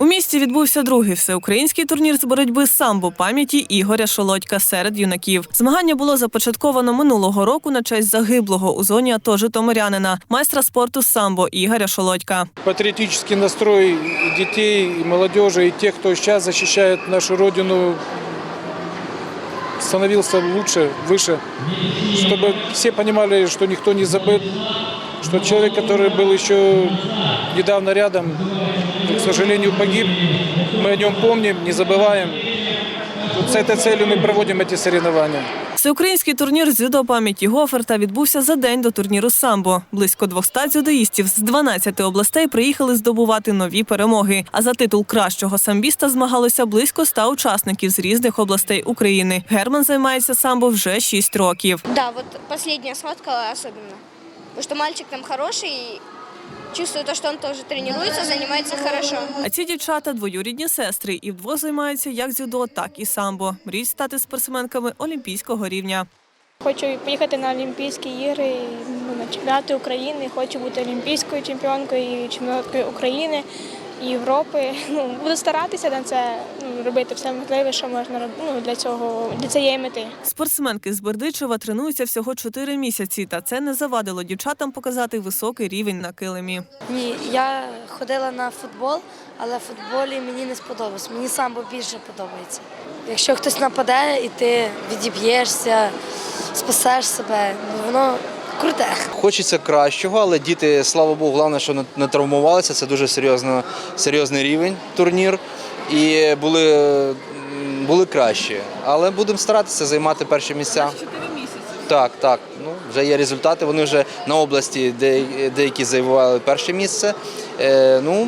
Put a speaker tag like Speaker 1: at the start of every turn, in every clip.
Speaker 1: У місті відбувся другий всеукраїнський турнір з боротьби з самбо пам'яті Ігоря Шолодька серед юнаків. Змагання було започатковано минулого року на честь загиблого у зоні АТО Житомирянина, майстра спорту з самбо Ігоря Шолодька.
Speaker 2: Патриотический настрой и детей, и молодежи, и тех, кто сейчас защищает нашу Родину, становился лучше, выше. Чтобы все понимали, что никто не забыт, что человек, который был еще недавно рядом, к сожалению, погиб. Мы о нем помним, не забываем. Вот с этой целью мы проводим эти соревнования.
Speaker 1: Всеукраїнський турнір з дзюдо пам'яті Гоферта відбувся за день до турніру самбо. Близько 200 дзюдоїстів з 12 областей приїхали здобувати нові перемоги. А за титул кращого самбіста змагалося близько 100 учасників з різних областей України. Герман займається самбо вже 6 років.
Speaker 3: Да, вот последняя схватка особенно. Потому что мальчик там хороший, и чувствую то, что он тоже тренируется, занимается хорошо.
Speaker 1: А ці дівчата двоюрідні сестри і вдвох займаються як дзюдо, так і самбо. Мріють стати спортсменками олімпійського рівня.
Speaker 4: Хочу поїхати на Олімпійські ігри, ну, на чемпіонати України. Хочу бути олімпійською чемпіонкою, і чемпіонкою України Європи. Ну, буду старатися на це ну, робити все можливе, що можна робити ну, для цього для цієї мети.
Speaker 1: Спортсменки з Бердичева тренуються всього 4 місяці, та це не завадило дівчатам показати високий рівень на килимі.
Speaker 5: Ні, я ходила на футбол, але в футболі мені не сподобалось. Мені самбо більше подобається. Якщо хтось нападе і ти відіб'єшся, спасеш себе, ну воно круте.
Speaker 6: Хочеться кращого, але діти, слава Богу, головне, що не- травмувалися. Це дуже серйозно, серйозний рівень турнір. І були, були кращі. Але будемо старатися займати перші місця. Так, так. Ну, вже є результати. Вони вже на області де, деякі займали перше місце. Е, ну,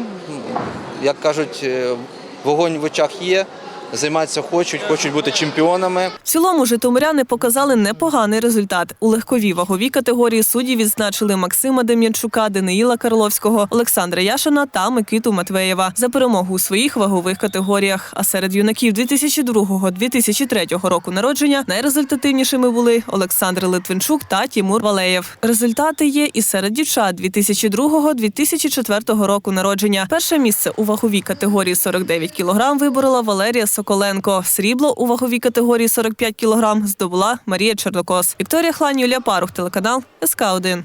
Speaker 6: як кажуть, е, вогонь в очах є, займатися хочуть, хочуть бути чемпіонами.
Speaker 1: В цілому житомиряни показали непоганий результат. У легковій ваговій категорії судді відзначили Максима Дем'янчука, Даниїла Карловського, Олександра Яшина та Микиту Матвеєва за перемогу у своїх вагових категоріях. А серед юнаків 2002-2003 року народження найрезультативнішими були Олександр Литвинчук та Тімур Валеєв. Результати є і серед дівчат 2002-2004 року народження. Перше місце у ваговій категорії 49 кг виборола Валерія Соколенко. Срібло у ваговій категорії 45 кг здобула Марія Чорнокос. Вікторія Хлань, Юлія Парух, телеканал СК 1